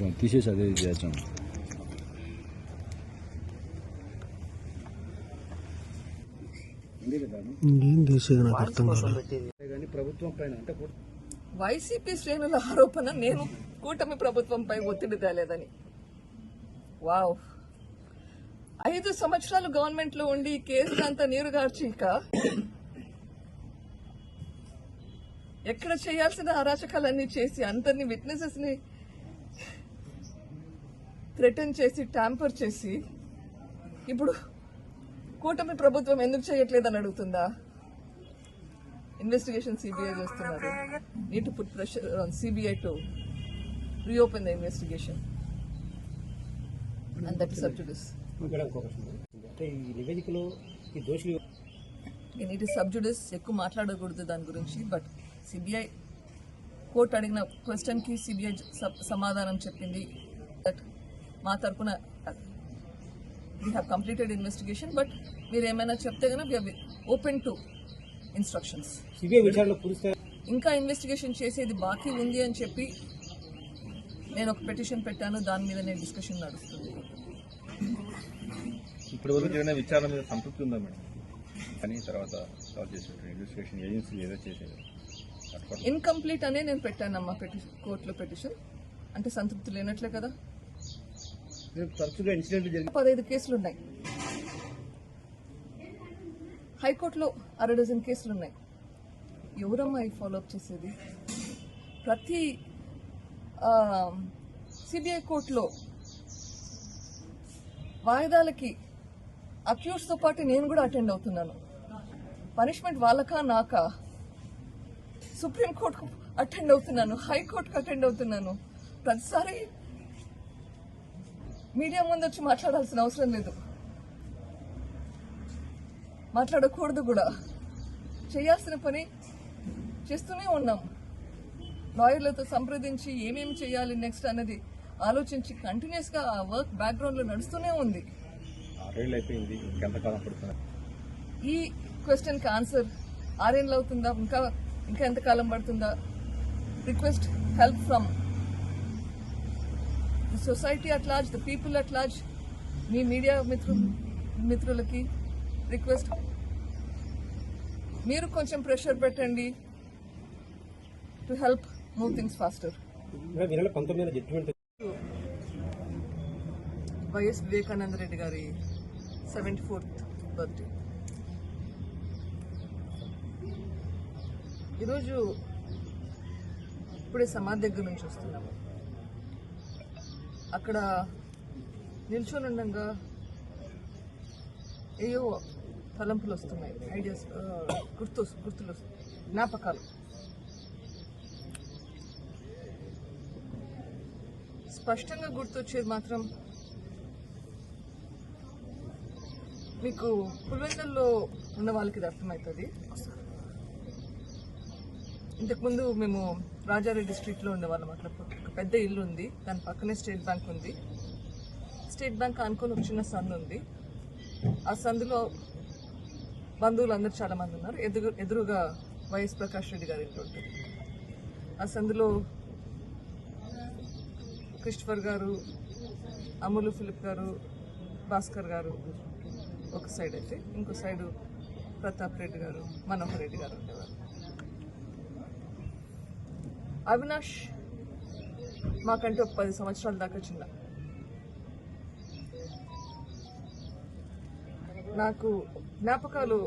కొంచెం తీసేసి అదే చేద్దాం ఏం తీసేది నాకు అర్థం కాదు కానీ ప్రభుత్వం పైన అంటే వైసీపీ శ్రేణుల ఆరోపణ నేను కూటమి ప్రభుత్వంపై ఒత్తిడి తేలేదని. వావ్. ఐదు సంవత్సరాలు గవర్నమెంట్లో ఉండి ఈ కేసులంతా నీరుగార్చిక ఎక్కడ చేయాల్సిన అరాచకాలన్నీ చేసి అందరినీ విట్నెసెస్ని థ్రెటన్ చేసి ట్యాంపర్ చేసి ఇప్పుడు కూటమి ప్రభుత్వం ఎందుకు చేయట్లేదని అడుగుతుందా? ఇన్వెస్టిగేషన్ సిబిఐ చేస్తున్నారు. Need to put pressure on CBI to reopen the investigation and that is నివేదికలో ఈ దోషులు సబ్జుడిస్ ఎక్కువ మాట్లాడకూడదు దాని గురించి బట్ సిబిఐ కోర్టు అడిగిన క్వశ్చన్కి సిబిఐ సమాధానం చెప్పింది. దట్ మా తరపున we have completed investigation but మీరు ఏమైనా చెప్తే కనుక వీ ఓపెన్ టు ఇన్స్ట్రక్షన్స్ ఇంకా ఇన్వెస్టిగేషన్ చేసేది బాకీ ఉంది అని చెప్పి నేను ఒక పిటిషన్ పెట్టాను దాని మీద నేను డిస్కషన్ నడుస్తుంది. ఇప్పటి వరకు జరిగిన విచారణ మీద సంతృప్తి ఉందా మేడం? కానీ తర్వాత ఇన్వెస్టిగేషన్ ఏజెన్సీ ఏదో చేసేది. ఇన్కంప్లీట్ అనే నేను పెట్టానమ్మా పిటిషన్ కోర్టులో పిటిషన్ అంటే సంతృప్తి లేనట్లే కదా? తరచుగా ఇన్సిడెంట్ జరిగి పదహైదు కేసులు ఉన్నాయి హైకోర్టులో అర డజన్ కేసులు ఉన్నాయి ఎవరమ్మా ఈ ఫాలోఅప్ చేసేది? ప్రతి సిబిఐ కోర్టులో వాయిదాలకి అక్యూస్తో పాటు నేను కూడా అటెండ్ అవుతున్నాను. పనిష్మెంట్ వాళ్ళకా నాకా? సుప్రీంకోర్టుకు అటెండ్ అవుతున్నాను. హైకోర్టుకు అటెండ్ అవుతున్నాను. ప్రతిసారి మీడియా ముందు వచ్చి మాట్లాడాల్సిన అవసరం లేదు. మాట్లాడకూడదు కూడా. చేయాల్సిన పని చేస్తూనే ఉన్నాం. లాయర్లతో సంప్రదించి ఏమేమి చేయాలి నెక్స్ట్ అన్నది ఆలోచించి కంటిన్యూస్గా ఆ వర్క్ బ్యాక్గ్రౌండ్లో నడుస్తూనే ఉంది. ఈ క్వశ్చన్కి ఆన్సర్ ఆరేళ్ళు అవుతుందా? ఇంకా ఇంకా ఎంత కాలం పడుతుందా? Request help from the society at large the people at large me media మిత్రు మిత్రులకి రిక్వెస్ట్. మీరు కొంచెం ప్రెషర్ పెట్టండి to help move things faster. YS Vivekananda Reddy గారి సెవెంటీ ఫోర్త్ బర్త్డే. ఈరోజు ఇప్పుడే సమాధి దగ్గర నుంచి వస్తున్నాము. అక్కడ నిల్చొని ఉండగా ఏయో తలంపులు వస్తున్నాయి. ఐడియాస్ గుర్తు గుర్తులు వస్తున్నాయి. జ్ఞాపకాలు. స్పష్టంగా గుర్తొచ్చేది మాత్రం మీకు పులివెందుల్లో ఉన్న వాళ్ళకి ఇది అర్థమవుతుంది. ఇంతకుముందు మేము రాజారెడ్డి స్ట్రీట్లో ఉండేవాళ్ళం అట్లా పెద్ద ఇల్లు ఉంది దాని పక్కనే స్టేట్ బ్యాంక్ ఉంది. స్టేట్ బ్యాంక్ అనుకుని ఒక చిన్న సందు ఉంది. ఆ సందులో బంధువులు అందరూ చాలా మంది ఉన్నారు. ఎదురు ఎదురుగా వైఎస్ ప్రకాష్ రెడ్డి గారి ఇంట్లో ఉంటుంది ఆ సందులో క్రిస్టఫర్ గారు అమలు ఫిలిప్ గారు భాస్కర్ గారు ఒక సైడ్ అయితే ఇంకో సైడు ప్రతాప్ రెడ్డి గారు మనోహర్ రెడ్డి గారు ఉండేవారు. అవినాష్ మాకంటే ఒక పది సంవత్సరాల దాకా చిన్న. నాకు జ్ఞాపకాలు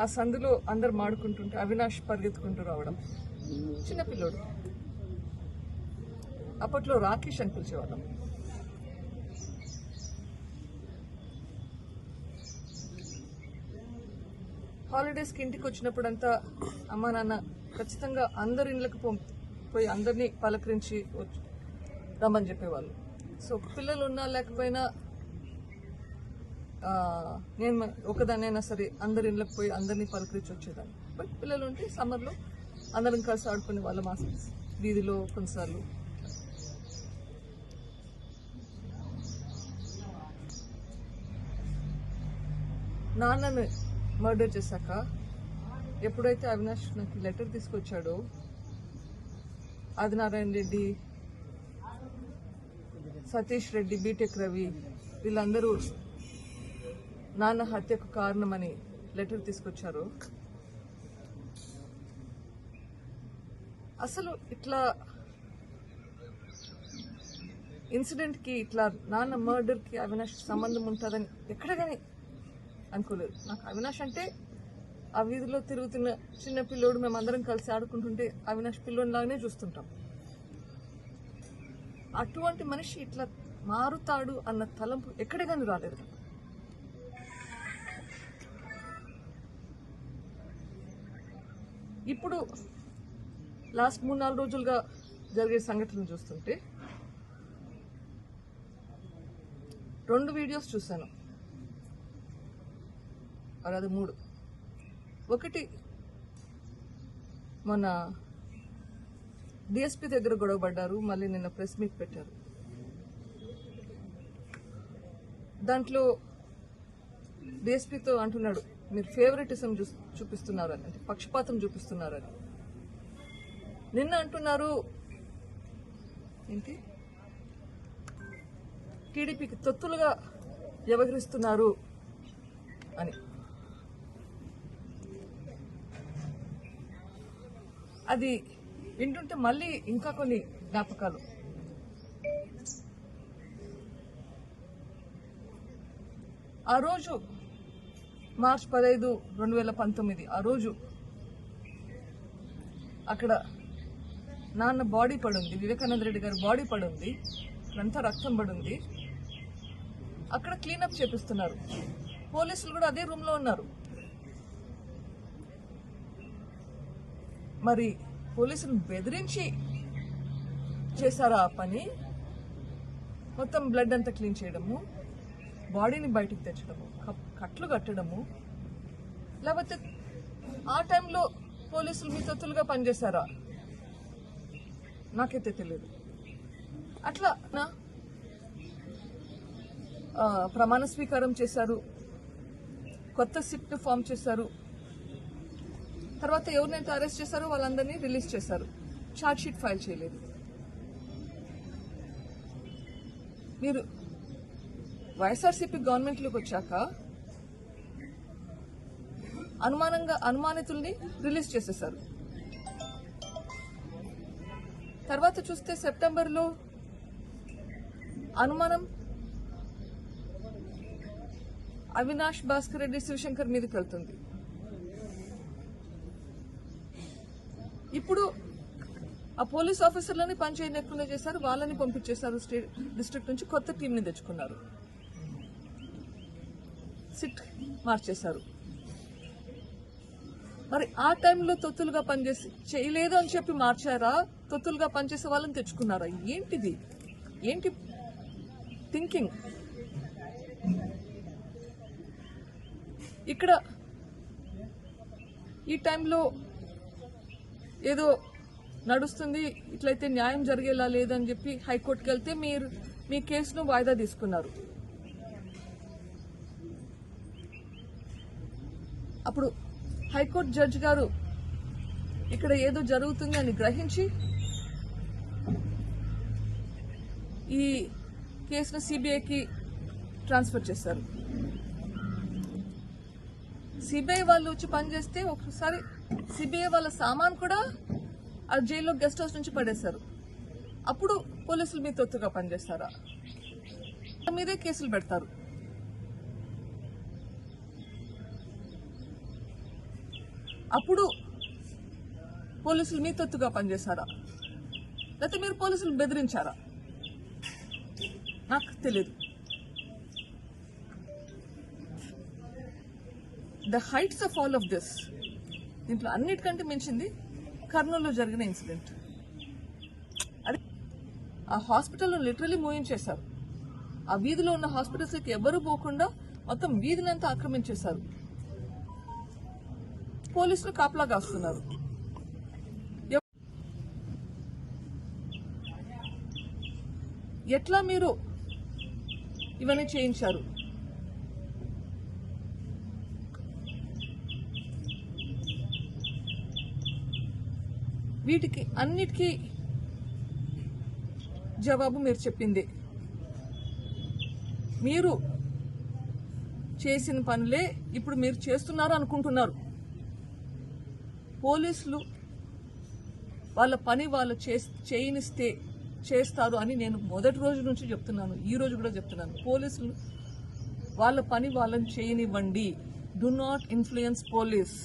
ఆ సందులో అందరు మాడుకుంటుంటే అవినాష్ పరిగెత్తుకుంటూ రావడం. చిన్నపిల్లోడు అప్పట్లో రాకేష్ అని పిలిచేవాళ్ళం. హాలిడేస్కి ఇంటికి వచ్చినప్పుడంతా అమ్మా నాన్న ఖచ్చితంగా అందరి ఇళ్ళకి పో పోయి అందరినీ పలకరించి వచ్చి రమ్మని చెప్పేవాళ్ళు. సో పిల్లలు ఉన్నా లేకపోయినా నేను ఒకదానైనా సరే అందరి ఇళ్ళకి పోయి అందరినీ పలకరించి వచ్చేదాన్ని. బట్ పిల్లలు ఉంటే సమ్మర్లో అందరం కలిసి ఆడుకునే వాళ్ళ ఆ వీధిలో కొన్నిసార్లు. నాన్నను మర్డర్ చేశాక ఎప్పుడైతే అవినాష్ నాకు లెటర్ తీసుకొచ్చాడో ఆదినారాయణ రెడ్డి సతీష్ రెడ్డి బీటెక్ రవి వీళ్ళందరూ నాన్న హత్యకు కారణమని లెటర్ తీసుకొచ్చారు. అసలు ఇట్లా ఇన్సిడెంట్కి ఇట్లా నాన్న మర్డర్కి అవినాష్ సంబంధం ఉంటుందని ఎక్కడ కానీ అనుకోలేదు. నాకు అవినాష్ అంటే ఆ వీధిలో తిరుగుతున్న చిన్న పిల్లోడు మేమందరం కలిసి ఆడుకుంటుంటే అవినాష్ పిల్లోని లాగానే చూస్తుంటాం. అటువంటి మనిషి ఇట్లా మారుతాడు అన్న తలంపు ఎక్కడ రాలేదు. ఇప్పుడు లాస్ట్ మూడు నాలుగు రోజులుగా జరిగే సంఘటనలు చూస్తుంటే రెండు వీడియోస్ చూశాను. అది మూడు. ఒకటి మన డిఎస్పీ దగ్గర గొడవపడ్డారు మళ్ళీ నిన్న ప్రెస్ మీట్ పెట్టారు. దాంట్లో డిఎస్పీతో అంటున్నాడు మీరు ఫేవరెటిజం చూపిస్తున్నారని అంటే పక్షపాతం చూపిస్తున్నారని. నిన్న అంటున్నారు ఏంటి? టీడీపీకి తొత్తులుగా వ్యవహరిస్తున్నారు అని. అది వింటుంటే మళ్ళీ ఇంకా కొన్ని జ్ఞాపకాలు. ఆ రోజు మార్చ్ పదహైదు రెండు వేల పంతొమ్మిది ఆ రోజు అక్కడ నాన్న బాడీ పడుంది వివేకానంద రెడ్డి గారి బాడీ పడుంది అంతా రక్తం పడుంది. అక్కడ క్లీనప్ చేపిస్తున్నారు. పోలీసులు కూడా అదే రూమ్లో ఉన్నారు. మరి పోలీసులు బెదిరించి చేశారా ఆ పని? మొత్తం బ్లడ్ అంతా క్లీన్ చేయడము బాడీని బయటికి తెచ్చడము కట్లు కట్టడము లేకపోతే ఆ టైంలో పోలీసులు మీతత్తులుగా పనిచేశారా? నాకైతే తెలియదు అట్లా నా ప్రమాణ స్వీకారం చేశారు కొత్త సిప్ట్ ఫామ్ చేశారు తర్వాత ఎవరినైతే అరెస్ట్ చేశారో వాళ్ళందరినీ రిలీజ్ చేశారు. ఛార్జ్ షీట్ ఫైల్ చేయలేదు. మీరు వైఎస్ఆర్సీపీ గవర్నమెంట్లోకి వచ్చాక అనుమానంగా అనుమానితుల్ని రిలీజ్ చేసేశారు. తర్వాత చూస్తే సెప్టెంబర్లో అనుమానం అవినాష్ భాస్కర్ రెడ్డి శివశంకర్ మీదకి వెళ్తుంది. ఇప్పుడు ఆ పోలీస్ ఆఫీసర్లని పనిచేయకుండా చేశారు వాళ్ళని పంపించేశారు స్టేట్ డిస్ట్రిక్ట్ నుంచి కొత్త టీంని తెచ్చుకున్నారు. సిట్ మార్చేశారు. మరి ఆ టైంలో తొత్తులుగా పనిచేసి చేయలేదు అని చెప్పి మార్చారా? తొత్తులుగా పనిచేసే వాళ్ళని తెచ్చుకున్నారా? ఏంటిది? ఏంటి థింకింగ్? ఇక్కడ ఈ టైంలో ఏదో నడుస్తుంది ఇట్లయితే న్యాయం జరిగేలా లేదని చెప్పి హైకోర్టుకి వెళ్తే మీరు మీ కేసును వాయిదా తీసుకున్నారు. అప్పుడు హైకోర్టు జడ్జి గారు ఇక్కడ ఏదో జరుగుతుంది అని గ్రహించి ఈ కేసును సిబిఐకి ట్రాన్స్ఫర్ చేశారు. సిబిఐ వాళ్ళు వచ్చి పనిచేస్తే ఒకసారి సిబిఐ వాళ్ళ సామాన్ కూడా ఆ జైల్లో గెస్ట్ హౌస్ నుంచి పడేశారు. అప్పుడు పోలీసులు మీ తొత్తుగా పనిచేస్తారా? మీదే కేసులు పెడతారు. అప్పుడు పోలీసులు మీ తొత్తుగా పనిచేశారా లేకపోతే మీరు పోలీసులు బెదిరించారా? నాకు తెలియదు the heights of all of this దీంట్లో అన్నిటికంటే మించింది కర్నూలులో జరిగిన ఇన్సిడెంట్. అది ఆ హాస్పిటల్లో లిటరలీ మూయించేశారు. ఆ వీధిలో ఉన్న హాస్పిటల్స్కి ఎవరు పోకుండా మొత్తం వీధిని అంతా ఆక్రమించేశారు. పోలీసులు కాపలా కాస్తున్నారు. ఎట్లా మీరు ఇవన్నీ చేయించారు? వీటికి అన్నిటికీ జవాబు మీరు చెప్పింది. మీరు చేసిన పనులే ఇప్పుడు మీరు చేస్తున్నారు అనుకుంటున్నారు. పోలీసులు వాళ్ళ పని వాళ్ళు చే చేయనిస్తే చేస్తారు అని నేను మొదటి రోజు నుంచి చెప్తున్నాను. ఈ రోజు కూడా చెప్తున్నాను. పోలీసులు వాళ్ళ పని వాళ్ళని చేయనివ్వండి. డు నాట్ ఇన్ఫ్లుయెన్స్ పోలీస్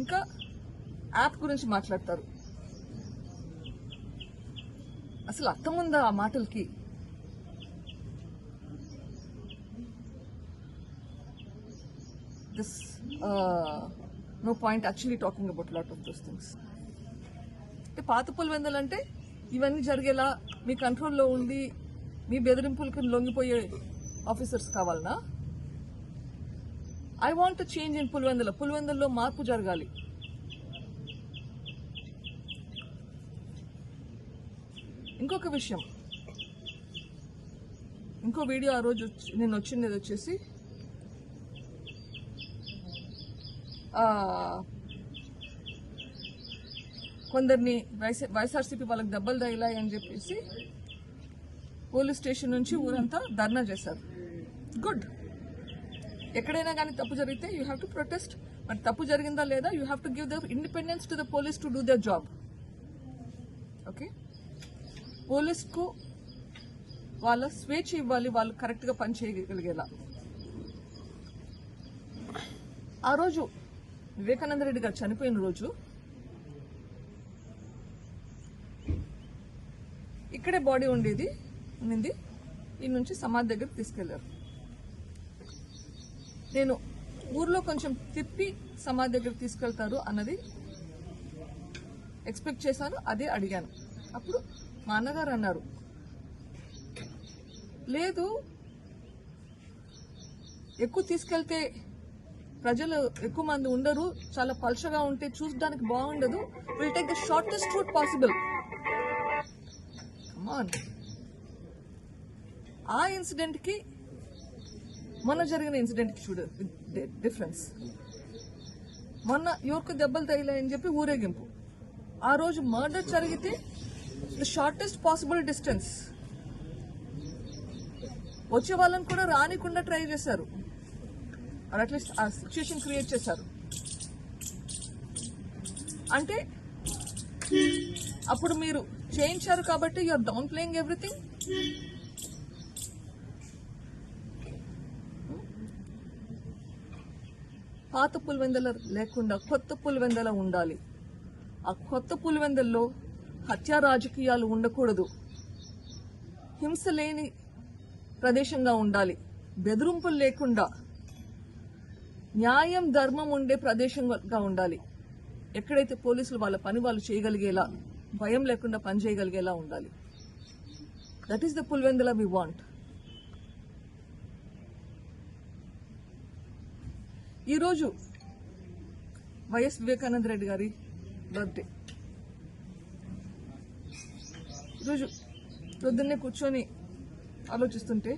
ఇంకా యాప్ గురించి మాట్లాడతారు. అసలు అర్థం ఉందా ఆ మాటలకి? This no point actually talking about lot of those things అంటే పాత పులివెందలు అంటే ఇవన్నీ జరిగేలా మీ కంట్రోల్లో ఉండి మీ బెదిరింపులకు లొంగిపోయే ఆఫీసర్స్ కావాలనా? I want change in Pulivendula. పులివెందుల్లో మార్పు జరగాలి. ఇంకొక విషయం. ఇంకో వీడియో ఆ రోజు వచ్చి- నేను వచ్చింది వచ్చేసి కొందరిని వైఎస్ వైఎస్ఆర్సీపీ వాళ్ళకి దెబ్బలు తగిలాయి అని చెప్పేసి పోలీస్ స్టేషన్ నుంచి ఊరంతా ధర్నా చేశారు. గుడ్. ఎక్కడైనా కానీ తప్పు జరిగితే యూ హ్యావ్ టు ప్రొటెస్ట్. మరి తప్పు జరిగిందా లేదా? You have to give the independence to the police to do the job. Okay? పోలీస్కు వాళ్ళ స్వేచ్ఛ ఇవ్వాలి వాళ్ళు కరెక్ట్గా పని చేయగలిగేలా. ఆ రోజు వివేకానంద రెడ్డి గారు చనిపోయిన రోజు ఇక్కడే బాడీ ఉండేది ఉన్నింది ఈ నుంచి సమాధి దగ్గరికి తీసుకెళ్ళారు. నేను ఊర్లో కొంచెం తిప్పి సమాధి దగ్గరికి తీసుకెళ్తారు అన్నది ఎక్స్పెక్ట్ చేశాను అదే అడిగాను. అప్పుడు మా అన్నగారు అన్నారు. లేదు ఎక్కువ తీసుకెళ్తే ప్రజలు ఎక్కువ మంది ఉండరు చాలా పల్చగా ఉంటే చూడడానికి బాగుండదు. Will take the shortest route possible come on ఆ ఇన్సిడెంట్కి మొన్న జరిగిన ఇన్సిడెంట్కి చూడు డిఫరెన్స్ మొన్న ఎవరికి దెబ్బలు తగిలాయని చెప్పి ఊరేగింపు. ఆ రోజు మర్డర్ జరిగితే ద షార్టెస్ట్ పాసిబుల్ డిస్టెన్స్ వచ్చే వాళ్ళని కూడా రానికుండా ట్రై చేశారు. అట్లీస్ట్ ఆ సిచ్యుయేషన్ క్రియేట్ చేశారు. అంటే అప్పుడు మీరు చేయించారు కాబట్టి యూఆర్ డౌన్ ప్లేయింగ్ ఎవ్రీథింగ్ పాత పులివెందల లేకుండా కొత్త పులివెందల ఉండాలి. ఆ కొత్త పులివెందల్లో హత్యా రాజకీయాలు ఉండకూడదు. హింస లేని ప్రదేశంగా ఉండాలి. బెదిరింపులు లేకుండా న్యాయం ధర్మం ఉండే ప్రదేశంగా ఉండాలి. ఎక్కడైతే పోలీసులు వాళ్ళ పని వాళ్ళు చేయగలిగేలా భయం లేకుండా పని చేయగలిగేలా ఉండాలి. That is the Pulivendula we want ఈరోజు వైఎస్ వివేకానంద రెడ్డి గారి బర్త్డే ఈరోజు పొద్దున్నే కూర్చొని ఆలోచిస్తుంటే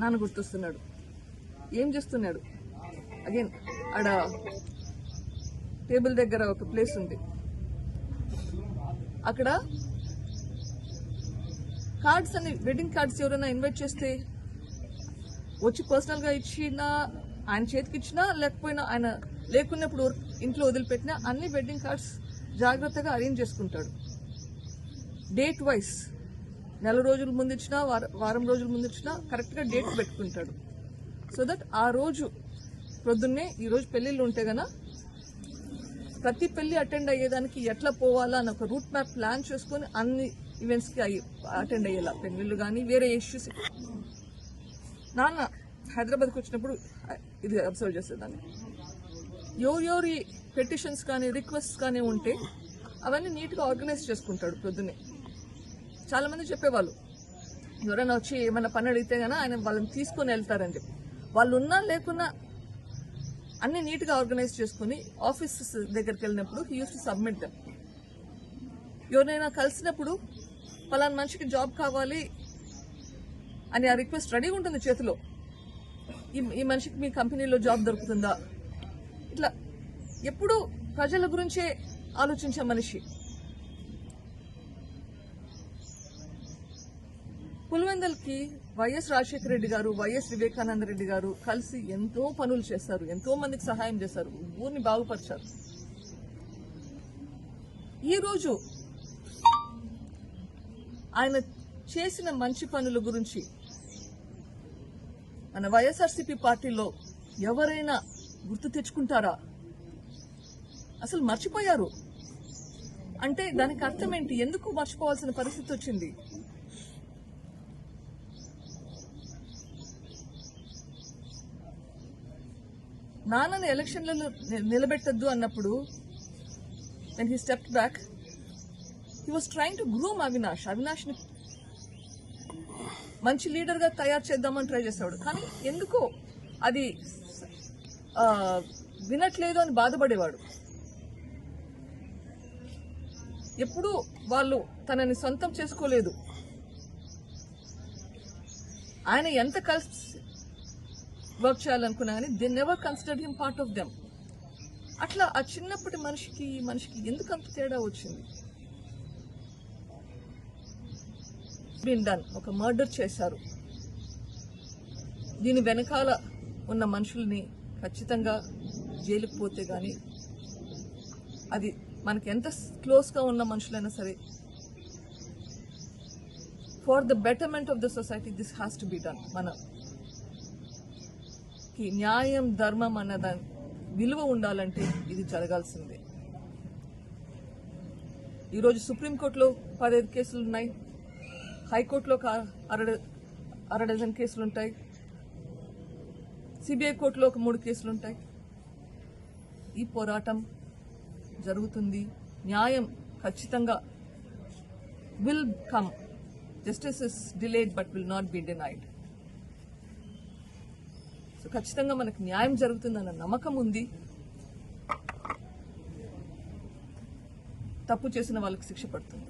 నాన్న గుర్తొస్తున్నాడు. ఏం చేస్తున్నాడు? అగైన్ ఆడ టేబుల్ దగ్గర ఒక ప్లేస్ ఉంది. అక్కడ కార్డ్స్ అని వెడ్డింగ్ కార్డ్స్ ఎవరైనా ఇన్వైట్ చేస్తే వచ్చి పర్సనల్గా ఇచ్చినా ఆయన చేతికి ఇచ్చినా లేకపోయినా ఆయన లేకున్నప్పుడు ఇంట్లో వదిలిపెట్టినా అన్ని వెడ్డింగ్ కార్డ్స్ జాగ్రత్తగా అరేంజ్ చేసుకుంటాడు. డేట్ వైస్ నెల రోజుల ముందు ఇచ్చినా వార- వారం రోజుల ముందు ఇచ్చినా కరెక్ట్గా డేట్ పెట్టుకుంటాడు. సో దట్ ఆ రోజు ప్రొద్దున్నే ఈరోజు పెళ్ళిళ్ళు ఉంటే గన ప్రతి పెళ్ళి అటెండ్ అయ్యేదానికి ఎట్లా పోవాలా అని ఒక రూట్ మ్యాప్ ప్లాన్ చేసుకొని అన్ని ఈవెంట్స్కి అటెండ్ అయ్యేలా. పెళ్ళిళ్ళు కానీ వేరే ఇష్యూస్ నాన్న హైదరాబాద్కి వచ్చినప్పుడు ఇది అబ్జర్వ్ చేసేదాన్ని. ఎవరెవరి పెటిషన్స్ కానీ రిక్వెస్ట్ కానీ ఉంటే అవన్నీ నీట్గా ఆర్గనైజ్ చేసుకుంటాడు పొద్దున్నే చాలామంది చెప్పేవాళ్ళు ఎవరైనా వచ్చి ఏమైనా పని అడిగితే గానీ ఆయన వాళ్ళని తీసుకొని వెళ్తారని చెప్పి. వాళ్ళు ఉన్నా లేకున్నా అన్ని నీట్గా ఆర్గనైజ్ చేసుకుని ఆఫీసెస్ దగ్గరికి వెళ్ళినప్పుడు he use to submit them ఎవరైనా కలిసినప్పుడు పలానా మనిషికి జాబ్ కావాలి అని ఆ రిక్వెస్ట్ రెడీగా ఉంటుంది చేతిలో. ఈ ఈ మనిషికి మీ కంపెనీలో జాబ్ దొరుకుతుందా? ఇట్లా ఎప్పుడు ప్రజల గురించే ఆలోచించే మనిషి. పులివెందల్కి వైఎస్ రాజశేఖర రెడ్డి గారు వైఎస్ వివేకానంద రెడ్డి గారు కలిసి ఎంతో పనులు చేశారు ఎంతో మందికి సహాయం చేశారు ఊరిని బాగుపరిచారు. ఈ రోజు ఆయన చేసిన మంచి పనుల గురించి మన వైఎస్ఆర్సీపీ పార్టీలో ఎవరైనా గుర్తు తెచ్చుకుంటారా? అసలు మర్చిపోయారు. అంటే దానికి అర్థం ఏంటి? ఎందుకు మర్చిపోవాల్సిన పరిస్థితి వచ్చింది? నాన్నని ఎలక్షన్లలో నిలబెట్టద్దు అన్నప్పుడు when he step back he was trying to groom Avinash అవినాష్ని మంచి లీడర్గా తయారు చేద్దామని ట్రై చేసేవాడు. కానీ ఎందుకో అది వినట్లేదు అని బాధపడేవాడు. ఎప్పుడూ వాళ్ళు తనని సొంతం చేసుకోలేదు. ఆయన ఎంత కలిసి వర్క్ చేయాలనుకున్నా కానీ they never consider him part of them. అట్లా ఆ చిన్నప్పటి మనిషికి ఈ మనిషికి ఎందుకు అంత తేడా వచ్చింది? బీన్ డన్ ఒక మర్డర్ చేశారు. దీని వెనకాల ఉన్న మనుషుల్ని ఖచ్చితంగా జైలుకు పోతే కానీ అది మనకి ఎంత క్లోజ్గా ఉన్న మనుషులైనా సరే for the betterment of the society this has to be done మనకి న్యాయం ధర్మం అన్న దాని విలువ ఉండాలంటే ఇది జరగాల్సిందే. ఈరోజు సుప్రీంకోర్టులో పదహైదు కేసులు ఉన్నాయి. హైకోర్టులో ఒక అర అర డజన్ కేసులు ఉంటాయి. సిబిఐ కోర్టులో ఒక మూడు కేసులు ఉంటాయి. ఈ పోరాటం జరుగుతుంది. న్యాయం ఖచ్చితంగా will come justice is delayed but will not be denied so ఖచ్చితంగా మనకు న్యాయం జరుగుతుందన్న నమ్మకం ఉంది. తప్పు చేసిన వాళ్ళకి శిక్ష పడుతుంది.